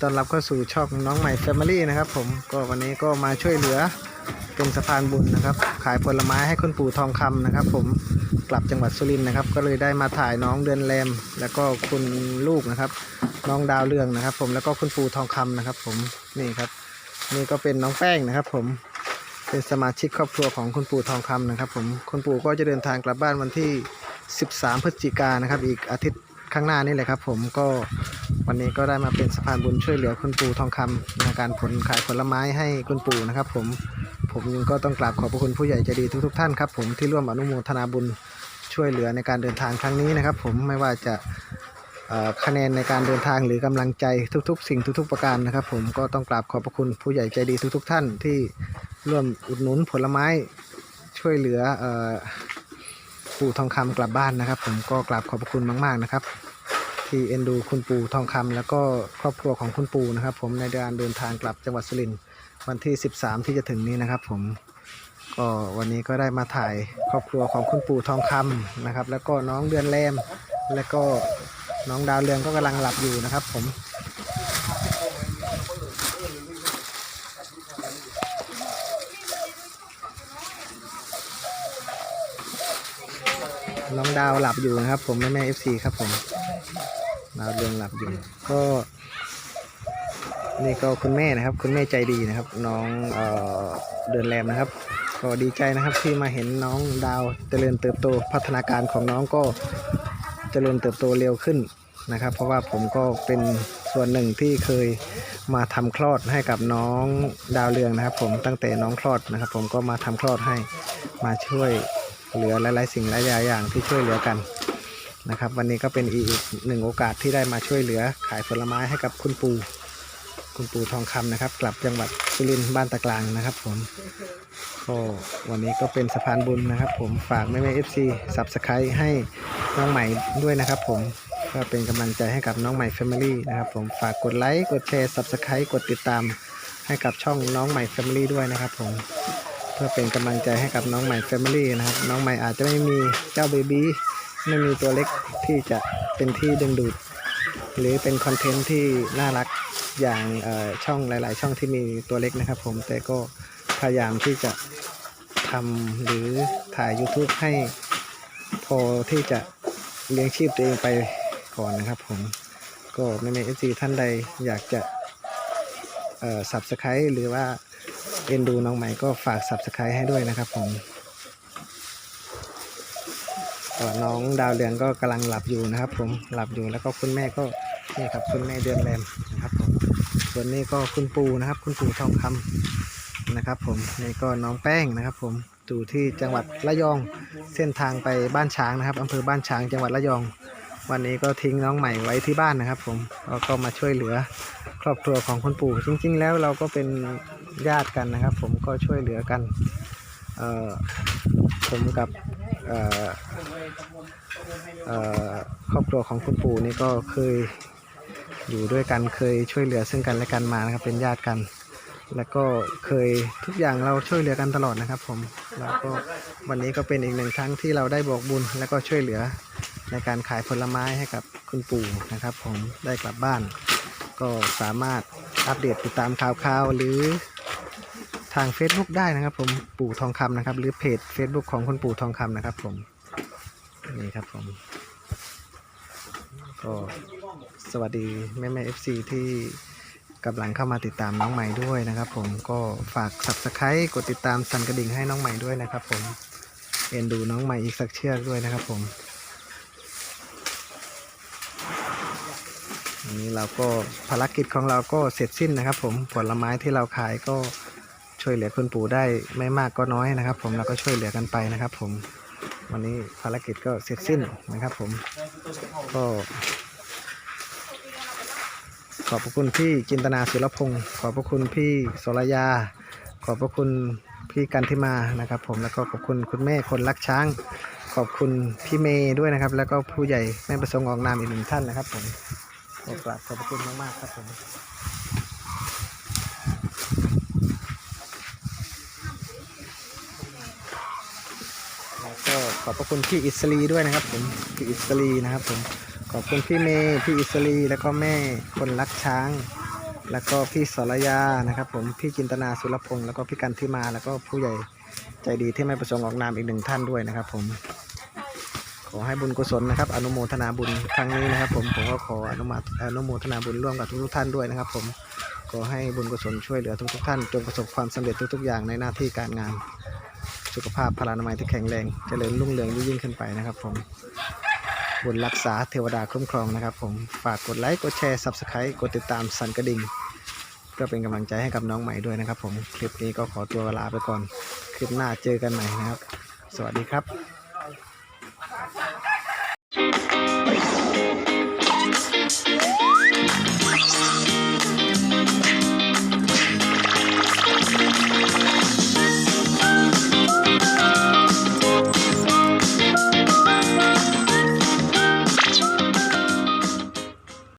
ต้อนรับเข้าสู่ช่องน้องใหม่ Family นะครับผมก็วันนี้ก็มาช่วยเหลือเป็นสะพานบุญนะครับ ขายผลไม้ให้คุณปู่ทองคำนะครับ ผมกลับจังหวัดสุรินทร์นะครับ ก็เลยได้มาถ่ายน้องเดือนแรม แล้วก็คุณลูกนะครับ น้องดาวเรืองนะครับ ผมแล้วก็คุณปู่ทองคำนะครับ ผมนี่ครับ นี่ก็เป็นน้องแป้งนะครับ ผมเป็นสมาชิกครอบครัวของคุณปู่ทองคำนะครับ ผมคุณปู่ก็จะเดินทางกลับบ้านวันที่ 13 พฤศจิกายนนะครับ อีกอาทิตย์ข้างหน้านี่แหละครับ ผมก็ วันนี้ก็ได้มาเป็นสะพานบุญช่วยเหลือคุณปู่ทองคำในการผลขายผลไม้ให้คุณปู่นะครับผมผมยังก็ต้องกราบขอบพระคุณผู้ใหญ่ใจดีทุกๆท่านครับผมที่ร่วมอนุโมทนาบุญช่วยเหลือในการเดินทางครั้งนี้นะครับ ผมไม่ว่าจะคะแนนในการเดินทางหรือกำลังใจทุก ๆ สิ่งทุก ๆ ประการนะครับ ผมก็ต้องกราบขอบพระคุณผู้ใหญ่ใจดีทุก ๆ ท่านที่ร่วมอุดหนุนผลไม้ช่วยเหลืออปู่ทองคำกลับบ้านนะครับ ผมก็กราบขอบพระคุณมาก ๆนะครับ ที่เอ็นดูคุณปู่ทองคำแล้วก็ครอบครัวของคุณปู่นะครับ ผมในการเดินทางกลับจังหวัดสุรินทร์วันที่ 13 ที่จะถึงนี้นะครับ ผมก็วันนี้ก็ได้มาถ่ายครอบครัวของคุณปู่ทองคำนะครับ แล้วก็น้องเดือนแรมแล้วก็น้องดาวเรืองก็กำลังหลับอยู่นะครับ ผมน้องดาวหลับอยู่นะครับ ผมแม่แม่เอฟซีครับผม ดาวเรืองหลับอยู่ก็นี่ก็คุณแม่นะครับ คุณแม่ใจดีนะครับ น้องเอ่อเดินแรมนะครับ ก็ดีใจนะครับที่มาเห็นน้องดาวเจริญเติบโตพัฒนาการของน้องก็เจริญเติบโตเร็วขึ้นนะครับ เพราะว่าผมก็เป็นส่วนหนึ่งที่เคยมาทำคลอดให้กับน้องดาวเรืองนะครับ ผมตั้งแต่น้องคลอดนะครับ ผมก็มาทำคลอดให้มาช่วยเหลือหลาย ๆ สิ่งหลายๆอย่างที่ช่วยเหลือกัน นะครับ วันนี้ก็เป็นอีกหนึ่งโอกาสที่ได้มาช่วยเหลือขายผลไม้ให้กับคุณปู่คุณปู่ทองคำนะครับ กลับจังหวัดสุรินทร์บ้านตะกลางนะครับ ผมก็วันนี้ก็เป็นสะพานบุญนะครับ ผมฝากแม่แม่เอฟซีสับสไครให้น้องใหม่ด้วยนะครับ ผมก็เป็นกำลังใจให้กับน้องใหม่แฟมิลี่นะครับ ผมฝากกดไลค์กดแชร์สับสไครกดติดตามให้กับช่องน้องใหม่แฟมิลี่ด้วยนะครับ ผมเพื่อเป็นกำลังใจให้กับน้องใหม่แฟมิลี่นะครับ น้องใหม่อาจจะไม่มีเจ้าเบบี ไม่มีตัวเล็กที่จะเป็นที่ดึงดูด หรือเป็นคอนเทนต์ที่น่ารักอย่างช่องหลาย ๆ ช่องที่มีตัวเล็กนะครับ ผมแต่ก็พยายามที่จะทำหรือถ่าย YouTube ให้พอที่จะเลี้ยงชีพตัวเองไปก่อนนะครับผมก็ไม่ไม่เอซีท่านใดอยากจะเอ่อ subscribe หรือว่าเอ็นดูน้องใหม่ก็ฝาก subscribe ให้ด้วยนะครับผม น้องดาวเรืองก็กำลังหลับอยู่นะครับ ผมหลับอยู่แล้วก็คุณแม่ก็นี่ครับคุณแม่เดือนแรมนะครับผมส่วนนี้ก็คุณปู่นะครับ คุณปู่ทองคำนะครับผมนี่ก็น้องแป้งนะครับ ผมอยู่ที่จังหวัดระยองเส้นทางไปบ้านช้างนะครับอำเภอบ้านช้างจังหวัดระยอง วันนี้ก็ทิ้งน้องใหม่ไว้ที่บ้านนะครับ ผมแล้วก็มาช่วยเหลือครอบครัวของคุณปู่จริง ๆ แล้วเราก็เป็นญาติกันนะครับ ผมก็ช่วยเหลือกันเออผมกับ ครอบครัวของคุณปู่นี่ก็เคยอยู่ด้วยกันเคยช่วยเหลือซึ่งกันและกันมานะครับเป็นญาติกัน แล้วก็เคยทุกอย่างเราช่วยเหลือกันตลอดนะครับ ผมแล้วก็วันนี้ก็เป็นอีกหนึ่งครั้งที่เราได้บอกบุญ แล้วก็ช่วยเหลือในการขายผลไม้ให้กับคุณปู่นะครับ ผมได้กลับบ้าน ก็สามารถอัปเดตติดตามข่าวข่าวๆหรือทาง Facebook ได้นะครับผมปู่ทองคำนะครับ หรือเพจ Facebook ของคุณปู่ทองคำนะครับผม นี่ครับผมก็สวัสดีแม่แม่เอฟซีที่กำลังเข้ามาติดตามน้องใหม่ด้วยนะครับ ผมก็ฝาก subscribe กดติดตามสั่นกระดิ่งให้น้องใหม่ด้วยนะครับ ผมเอ็นดูน้องใหม่อีกสักเชือกด้วยนะครับ ผมอันนี้เราก็ภารกิจของเราก็เสร็จสิ้นนะครับ ผมผลไม้ที่เราขายก็ช่วยเหลือคุณปู่ได้ไม่มากก็น้อยนะครับ ผมเราก็ช่วยเหลือกันไปนะครับ ผม วันนี้ภารกิจก็เสร็จสิ้นนะครับผมก็ขอบพระคุณพี่จินตนาศิลพงศ์ขอบพระคุณพี่โสรยา ขอบพระคุณพี่กันทิมานะครับ ผมแล้วก็ขอบคุณคุณแม่คนรักช้าง ขอบคุณพี่เมย์ด้วยนะครับ แล้วก็ผู้ใหญ่แม่ประสงค์ออกนามอีกหนึ่งท่านนะครับ ผมขอกราบขอบพระคุณมากๆครับผมแล้วก็ ขอบพระคุณพี่อิสรีด้วยนะครับผมพี่อิสรีนะครับผมขอบคุณพี่เมย์พี่อิสรีแล้วก็แม่คนรักช้าง แล้วก็พี่สรยานะครับผมพี่จินตนาสุรพงศ์แล้วก็พี่กันที่มาแล้วก็ผู้ใหญ่ใจดีที่ไม่ประสงค์ออกนามอีกหนึ่งท่านด้วยนะครับ ผม ขอให้บุญกุศลนะครับ อนุโมทนาบุญครั้งนี้นะครับ ผมผมก็ขออนุมาอนุโมทนาบุญร่วมกับทุกท่านด้วยนะครับ ผมขอให้บุญกุศลช่วยเหลือทุกๆท่านจงประสบความสำเร็จทุกๆอย่างในหน้าที่การงาน สุขภาพพลานามัยที่แข็งแรงเจริญรุ่งเรืองยิ่งขึ้นไปนะครับผมบุญรักษาเทวดาคุ้มครองนะครับผมฝากกดไลค์กดแชร์ subscribe กดติดตามสั่นกระดิ่งเพื่อเป็นกำลังใจให้กับน้องใหม่ด้วยนะครับผมคลิปนี้ก็ขอตัวลาไปก่อน คลิปหน้าเจอกันใหม่นะครับ สวัสดีครับ